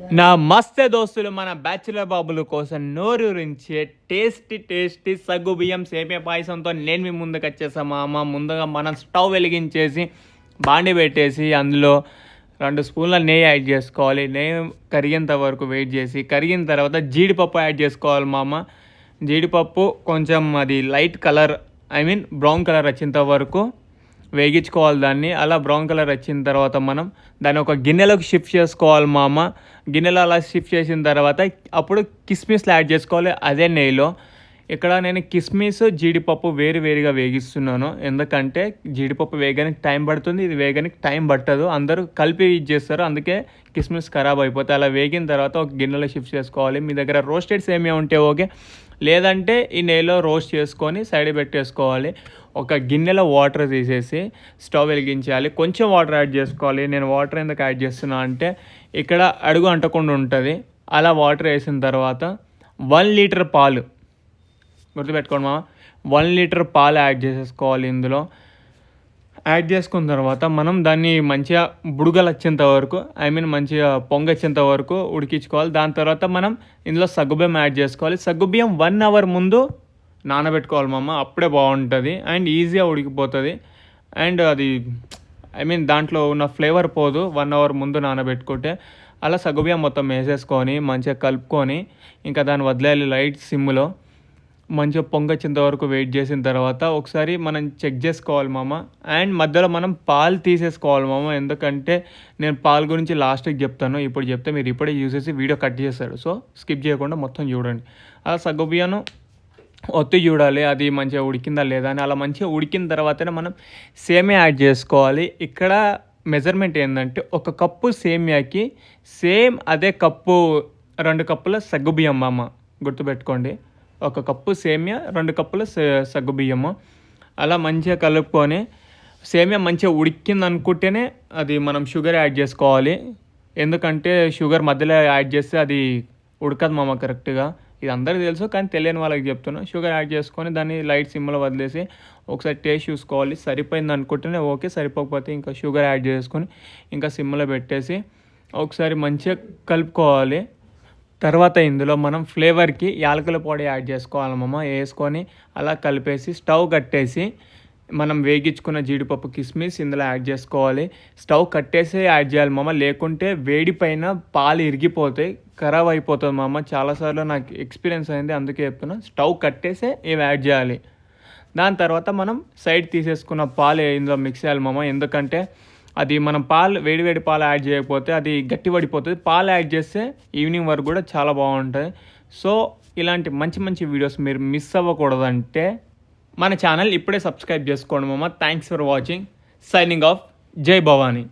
నా మస్తే దోస్తులు మన బ్యాచులర్ బాబుల కోసం నోరూరించే టేస్టీ టేస్టీ సగ్గు బియ్యం సేమియా పాయసంతో నేను మీ ముందుకు వచ్చేసా మా అమ్మ ముందుగా మనం స్టవ్ వెలిగించేసి బాండి పెట్టేసి అందులో రెండు స్పూన్ల నెయ్యి యాడ్ చేసుకోవాలి. నెయ్యి కరిగేంత వరకు వెయిట్ చేసి కరిగిన తర్వాత జీడిపప్పు యాడ్ చేసుకోవాలి మా అమ్మ జీడిపప్పు కొంచెం అది light colour I mean brown colour వచ్చేంత వరకు వేగించుకోవాలి దాన్ని. అలా బ్రౌన్ కలర్ వచ్చిన తర్వాత మనం దాన్ని ఒక గిన్నెలోకి షిఫ్ట్ చేసుకోవాలి మామ. గిన్నెలో అలా షిఫ్ట్ చేసిన తర్వాత అప్పుడు కిస్మిస్లు యాడ్ చేసుకోవాలి. అదే నెయ్యిలో. ఇక్కడ నేను కిస్మిస్ జీడిపప్పు వేరు వేరుగా వేగిస్తున్నాను. ఎందుకంటే జీడిపప్పు వేగానికి టైం పడుతుంది ఇది వేగానికి టైం పట్టదు. అందరూ కలిపి ఇది చేస్తారు. అందుకే కిస్మిస్ ఖరాబ్ అయిపోతాయి. అలా వేగిన తర్వాత ఒక గిన్నెలో షిఫ్ట్ చేసుకోవాలి. మీ దగ్గర రోస్టెడ్ సేమియా ఉంటే ఓకే. లేదంటే ఈ నెయ్యిలో రోస్ట్ చేసుకొని సైడ్ పెట్టేసుకోవాలి. ఒక గిన్నెలో వాటర్ తీసేసి స్టవ్ వెలిగించాలి. కొంచెం వాటర్ యాడ్ చేసుకోవాలి. నేను వాటర్ ఎందుకు యాడ్ చేస్తున్నా అంటే ఇక్కడ అడుగు అంటకుండా ఉంటుంది. అలా వాటర్ వేసిన తర్వాత వన్ లీటర్ పాలు గుర్తుపెట్టుకోండి మా వన్ లీటర్ పాలు యాడ్ చేసేసుకోవాలి ఇందులో. యాడ్ చేసుకున్న తర్వాత మనం దాన్ని మంచిగా బుడగలు వచ్చేంత వరకు ఐ మీన్ మంచిగా పొంగొచ్చేంత వరకు ఉడికించుకోవాలి. దాని తర్వాత మనం ఇందులో సగ్గుబియ్యం యాడ్ చేసుకోవాలి. సగ్గుబియ్యం వన్ అవర్ ముందు నానబెట్టుకోవాలి మామ అప్పుడే బాగుంటుంది అండ్ ఈజీగా ఉడికిపోతుంది. అండ్ అది ఐ మీన్ దాంట్లో ఉన్న ఫ్లేవర్ పోదు వన్ అవర్ ముందు నానబెట్టుకుంటే. అలా సగ్గుబియ్యం మొత్తం వేసేసుకొని మంచిగా కలుపుకొని ఇంకా దాన్ని వదిలేయాలి లైట్ సిమ్లో. మంచిగా పొంగొచ్చేంత వరకు వెయిట్ చేసిన తర్వాత ఒకసారి మనం చెక్ చేసుకోవాలి మామ. అండ్ మధ్యలో మనం పాలు తీసేసుకోవాలి మామ. ఎందుకంటే నేను పాలు గురించి లాస్ట్కి చెప్తాను. ఇప్పుడు చెప్తే మీరు ఇప్పుడే చూసేసి వీడియో కట్ చేస్తారు. సో స్కిప్ చేయకుండా మొత్తం చూడండి. అలా సగ్గుబియ్యాను ఒత్తి చూడాలి. అది మంచిగా ఉడికిందా లేదా అని. అలా మంచిగా ఉడికిన తర్వాతనే మనం సేమే యాడ్ చేసుకోవాలి. ఇక్కడ మెజర్మెంట్ ఏంటంటే ఒక కప్పు సేమ్యాకి సేమ్ అదే కప్పు రెండు కప్పుల సగ్గుబియ్యం మామ. గుర్తుపెట్టుకోండి. ఒక కప్పు సేమియా రెండు కప్పుల సగ్గుబియ్యము అలా మంచిగా కలుపుకొని సేమియా మంచిగా ఉడికింది అనుకుంటేనే అది మనం షుగర్ యాడ్ చేసుకోవాలి. ఎందుకంటే షుగర్ మధ్యలో యాడ్ చేస్తే అది ఉడకదు మామ కరెక్ట్గా. ఇది అందరికీ తెలుసు కానీ తెలియని వాళ్ళకి చెప్తున్నాను షుగర్ యాడ్ చేసుకొని దాన్ని లైట్ సిమ్లో వదిలేసి ఒకసారి టేస్ట్ చూసుకోవాలి. సరిపోయింది అనుకుంటేనే ఓకే. సరిపోకపోతే ఇంకా షుగర్ యాడ్ చేసుకొని ఇంకా సిమ్లో పెట్టేసి ఒకసారి మంచిగా కలుపుకోవాలి. తర్వాత ఇందులో మనం ఫ్లేవర్కి యాలకుల పొడి యాడ్ చేసుకోవాలమ్మా వేసుకొని అలా కలిపేసి స్టవ్ కట్టేసి మనం వేగించుకున్న జీడిపప్పు కిస్మిస్ ఇందులో యాడ్ చేసుకోవాలి. స్టవ్ కట్టేసే యాడ్ చేయాలి మామ లేకుంటే వేడి పైన పాలు ఇరిగిపోతాయి ఖరాబ్ అయిపోతుంది మామ. చాలాసార్లు నాకు ఎక్స్పీరియన్స్ అయింది అందుకే చెప్తున్నా. స్టవ్ కట్టేసే ఇవి యాడ్ చేయాలి. దాని తర్వాత మనం సైడ్ తీసేసుకున్న పాలు ఇందులో మిక్స్ చేయాలి మామ ఎందుకంటే అది మనం పాలు వేడి వేడి పాలు యాడ్ చేయకపోతే అది గట్టి పడిపోతుంది. పాలు యాడ్ చేస్తే ఈవినింగ్ వరకు కూడా చాలా బాగుంటుంది సో ఇలాంటి మంచి మంచి వీడియోస్ మీరు మిస్ అవ్వకూడదంటే మన ఛానల్ ఇప్పుడే సబ్స్క్రైబ్ చేసుకోండి మామ. Thanks for watching signing off జై భవానీ.